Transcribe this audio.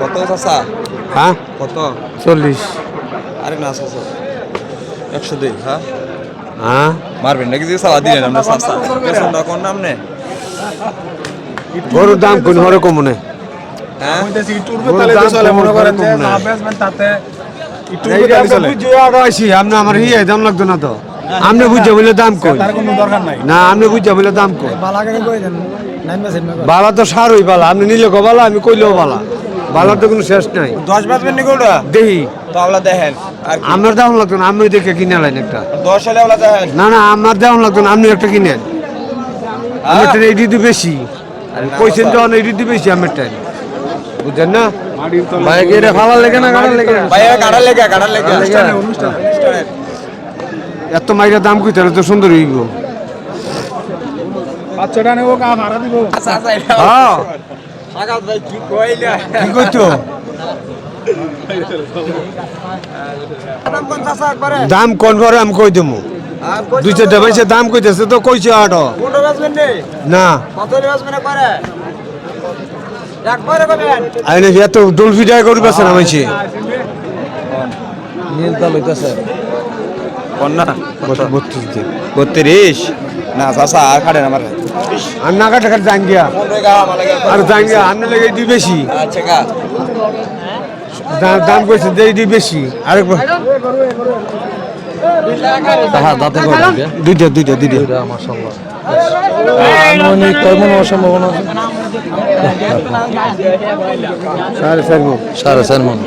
কত চাচা? হ্যাঁ? কত? চল্লিশ। আরে না চাচা একশো দিন হ্যাঁ? হ্যাঁ? মারবেন নাকি? দিলেন আমরা পেছনটা কোন নাম নে? গরুর দাম কোন হরে কমনে হ্যাঁ? আমার হিয়ে দাম লাগতো না তো। আপনি বুঝছে বলে দাম কই? না আপনি বুঝছে বলে দাম কই? বালা তো সারই বালা আপনি নিলে বালা আমি কইলেও বালা। বালার তো কোনো শেষ নাই। দশ বাজবেন নাকি ওটা দেখি তো আমরা দেখেন আমার দাম লাগতো না আপনি দেখে কিনে লাইন একটা। দশ হলে ওলা দেখেন। না না আমার দাম লাগতো না আপনি একটা কিনেন। আমার এইটি তো বেশি। কইছেন যখন এইটি তো বেশি আমার টাইম বুঝছেন না? ভাই এটা ফালার লেগে না গাড়ার লেগে ভাই গাড়ার লেগে গাড়ার লেগে। অনুষ্ঠানে এত মাইরা দাম কইতে তো সুন্দর হইব। বাচ্চাটা নেব কা ভাড়া দিব। আচ্ছা আচ্ছা হ্যাঁ। ভাই কি কইলা? কি কইতো? দাম কোন ভরে আমি কই দেবো? কই দুই চারটা পয়সা দাম কইতেছে তো কইছে আট নে? এত ডোল ফিটাই করি পাচ্ছে না মাইছে নীলতা লইতাছে কোন না বত্রিশ দিন। বত্রিশ? না চাচা আর কাটেন আমার। আর না কাটা কাটা জাঙ্গিয়া। আর জাঙ্গিয়া আপনি লেগে এটি বেশি। আচ্ছা দাম কইছে যে এটি বেশি। আরেকবার হ্যাঁ দুইটা দুইটা দুইটা। আনুমানিক কয় মন হওয়ার সম্ভাবনা আছে? সাড়ে চার মণ। সাড়ে চার মন।